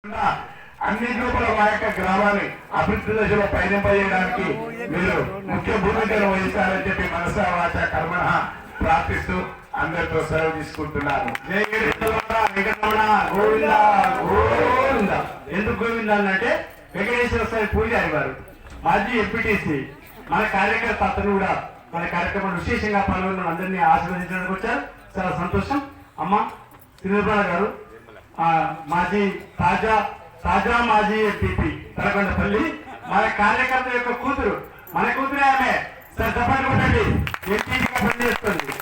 కాకుండా అన్ని గ్రూపుల మా యొక్క గ్రామాన్ని అభివృద్ధి దశలో పయనింపజేయడానికి మీరు ముఖ్య భూమికను వహిస్తారని చెప్పి మనసా వాచ కర్మణ ప్రార్థిస్తూ అందరితో సెలవు తీసుకుంటున్నాను ఎందుకు గోవింద అంటే వెంకటేశ్వర స్వామి పూజారి వారు మాజీ ఎంపీటీసీ మన కార్యకర్త అతను కూడా మన కార్యక్రమం విశేషంగా పాల్గొన్న అందరినీ ఆశీర్వదించడానికి వచ్చారు. చాలా సంతోషం. అమ్మ తిరుమల గారు మాజీ తాజా తాజా మాజీ ఎంపీపీ తలకొండపల్లి మన కార్యకర్త యొక్క కూతురు మన కూతురే ఆమె. సార్ చెప్పండి కొట్టండి. ఎంపీగా పనిచేస్తుంది.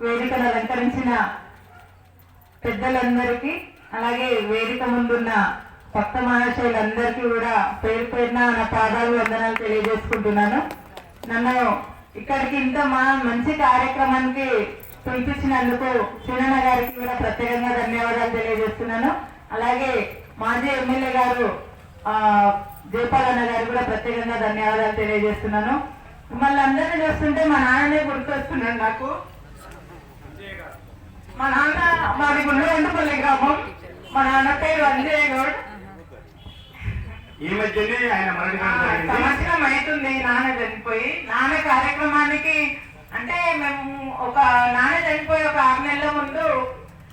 వేదికను అలంకరించిన పెద్దలందరికీ అలాగే వేదిక ముందున్న భక్త మహాశయులందరికీ కూడా పేరు పేరున నా పాదాలు వందనాలు తెలియజేసుకుంటున్నాను. నన్ను ఇక్కడికి ఇంత మా మంచి కార్యక్రమానికి పిలిపించినందుకు చిన్న గారికి కూడా ప్రత్యేకంగా ధన్యవాదాలు తెలియజేస్తున్నాను. అలాగే మాజీ ఎమ్మెల్యే గారు ఆ, జయపాల్ అన్న గారికి కూడా ప్రత్యేకంగా ధన్యవాదాలు తెలియజేస్తున్నాను. మిమ్మల్ని అందరినీ చూస్తుంటే మా నాన్ననే గుర్తొస్తున్నాడు నాకు. మా నాన్న మాది గుండెపల్లి గ్రామం. మా నాన్న పేరు అంజయ్ గౌడ్. ఈ మధ్యనే ఆయన సంవత్సరం అవుతుంది నాన్న చనిపోయి. నాన్న కార్యక్రమానికి అంటే మేము ఒక నాన్న చనిపోయి ఒక ఆరు నెలల ముందు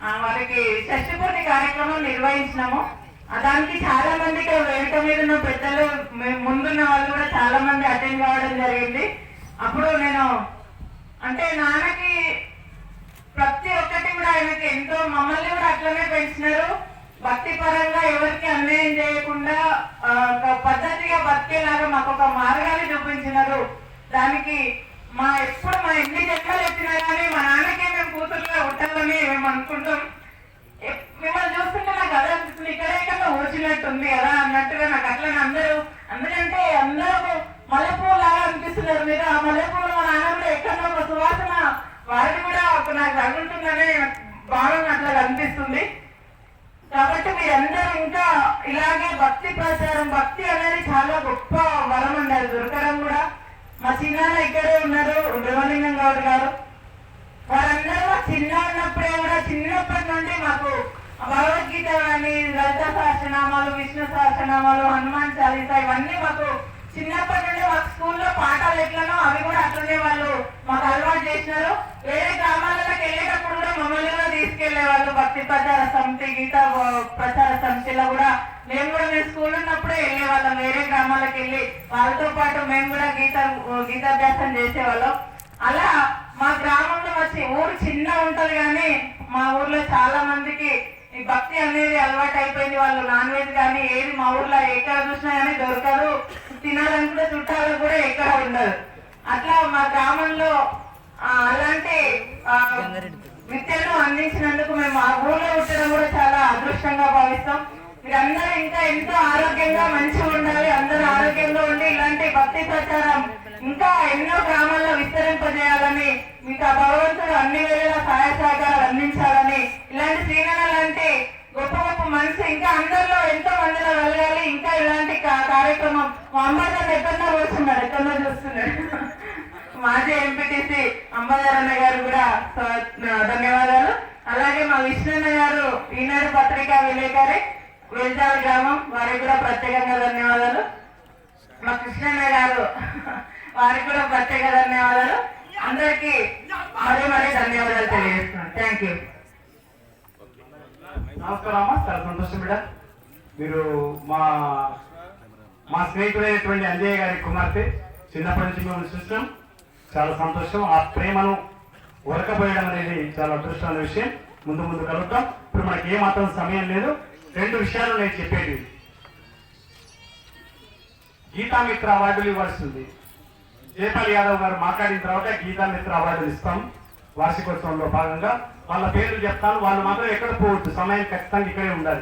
ఆ, వారికి షష్టిపూర్తి కార్యక్రమం నిర్వహించినాము. దానికి చాలా మందికి వేదిక మీద ఉన్న పెద్దలు మేము ముందున్న వాళ్ళు కూడా చాలా మంది అటెండ్ కావడం జరిగింది. అప్పుడు నేను అంటే నాన్నకి ప్రతి ఒక్కటి కూడా ఆయనకి ఎంతో మమ్మల్ని కూడా అట్లనే పెంచినారు. భక్తి పరంగా ఎవరికి అన్యాయం చేయకుండా పద్ధతిగా బతికేలాగా మాకు ఒక మార్గాన్ని చూపించినారు. దానికి మా ఎప్పుడు మా ఎన్ని జన్మలు ఎత్తినా కానీ మా నాన్నకే మేము కూతురుగా ఉంటామని మేము అనుకుంటాం. మిమ్మల్ని చూస్తుంటే నాకు అదే అనిపిస్తుంది ఇక్కడ ఎక్కడ వచ్చినట్టుంది కదా అన్నట్టుగా నాకు అట్లనే అందరూ ఎందుకంటే అందరూ మల్లెపూలు లాగా అనిపిస్తున్నారు మీరు. ఆ మల్లెపూలు మా నాన్న కూడా ఎక్కడో ఒక సువాసన వారిని కూడా నాకు తగులుతుందనే భావన అట్లా అనిపిస్తుంది కాబట్టి మీరందరూ ఇంకా ఇలాగే భక్తి ప్రచారం భక్తి అనేది చాలా గొప్ప వరం అన్నారు దొరకడం కూడా. మా చిన్న ఇక్కడే ఉన్నారు బ్రహ్మలింగం గౌడ్ గారు. వారందరూ మా చిన్న ఉన్నప్పుడే కూడా చిన్నప్పటి నుండి మాకు భగవద్గీత కానీ లలిత సహస్రనామాలు విష్ణు సహస్రనామాలు హనుమాన్ చాలీస ఇవన్నీ మాకు చిన్నప్పటి నుండి మాకు స్కూల్లో పాఠాలు ఎట్లనో అవి కూడా అట్లనే వాళ్ళు మాకు అలవాటు చేసినారు వేరే గ్రామాలకు వెళ్ళేటప్పుడు కూడా మమ్మల్ని కూడా తీసుకెళ్ళే వాళ్ళు భక్తి ప్రచార సమితి గీత ఆ, ప్రచార సమితిలో కూడా మేము కూడా మేము స్కూల్ ఉన్నప్పుడే వెళ్ళే వేరే గ్రామాలకు వెళ్ళి వాళ్ళతో పాటు మేము కూడా గీత గీతాభ్యాసం చేసేవాళ్ళం. అలా మా గ్రామంలో వచ్చి ఊరు చిన్న ఉంటది కానీ మా ఊర్లో చాలా మందికి ఈ భక్తి అనేది అలవాటు అయిపోయింది. వాళ్ళు నాన్ వెజ్ కానీ ఏది మా ఊర్లో ఎక్కడ చూసినా కానీ దొరకదు. తినాలనుకుంటే చుట్టాలు కూడా ఎక్కడ ఉండదు అట్లా మా గ్రామంలో అలాంటి విద్యను అందించినందుకు మేము ఆ ఊర్లో ఉండడం కూడా చాలా అదృష్టంగా భావిస్తాం. మీరందరూ ఇంకా ఎంతో ఆరోగ్యంగా మంచిగా ఉండాలి అందరూ ఆరోగ్యంగా ఉండి ఇలాంటి భక్తి ప్రచారం ఇంకా ఎన్నో గ్రామాల్లో విస్తరింపజేయాలని మీకు ఆ భగవంతుడు అన్ని వేళలా సహాయ సహకారాలు అందించాలని ఇలాంటి శ్రీనగర్ లాంటి గొప్ప గొప్ప మనిషి ఇంకా అందరిలో ఎంతో మందిలో వెళ్ళాలి ఇంకా ఇలాంటి కార్యక్రమం మా అమ్మాయి ఎక్కడో కూర్చున్నాడు ఎక్కడో చూస్తున్నాడు మాజీ ఎంపీటీసీ అంబాజారన్న గారు కూడా ధన్యవాదాలు. అలాగే మా విష్ణన్న గారు ఈనాడు పత్రికా విలేకరి. వెల్జాల గ్రామం. వారికి కూడా ప్రత్యేకంగా ధన్యవాదాలు. మా కృష్ణన్న గారు వారికి కూడా ప్రత్యేక ధన్యవాదాలు. అందరికీ మరీ మరీ ధన్యవాదాలు తెలియజేస్తున్నాను. థ్యాంక్ యూ నమస్కారం అమ్మా. చాలా సంతోషం మేడం మీరు మా మా స్నేహితుడైనటువంటి అంజయ్య గారి కుమార్తె చిన్నప్పటి నుంచి మేము చూసాం చాలా సంతోషం. ఆ ప్రేమను ఉరకపోయడం అనేది చాలా అదృష్టమైన విషయం. ముందు ముందు కలుగుతాం ఇప్పుడు మనకి ఏమాత్రం సమయం లేదు. రెండు విషయాలు నేను చెప్పేది. గీతామిత్ర అవార్డులు ఇవ్వాల్సింది. జయపాల్ యాదవ్ గారు మాట్లాడిన తర్వాత గీతామిత్ర అవార్డులు ఇస్తాం వార్షికోత్సవంలో భాగంగా. వాళ్ళ పేర్లు చెప్తాను. వాళ్ళు మాత్రం ఎక్కడ పోవద్దు. సమయం ఖచ్చితంగా ఇక్కడే ఉండాలి.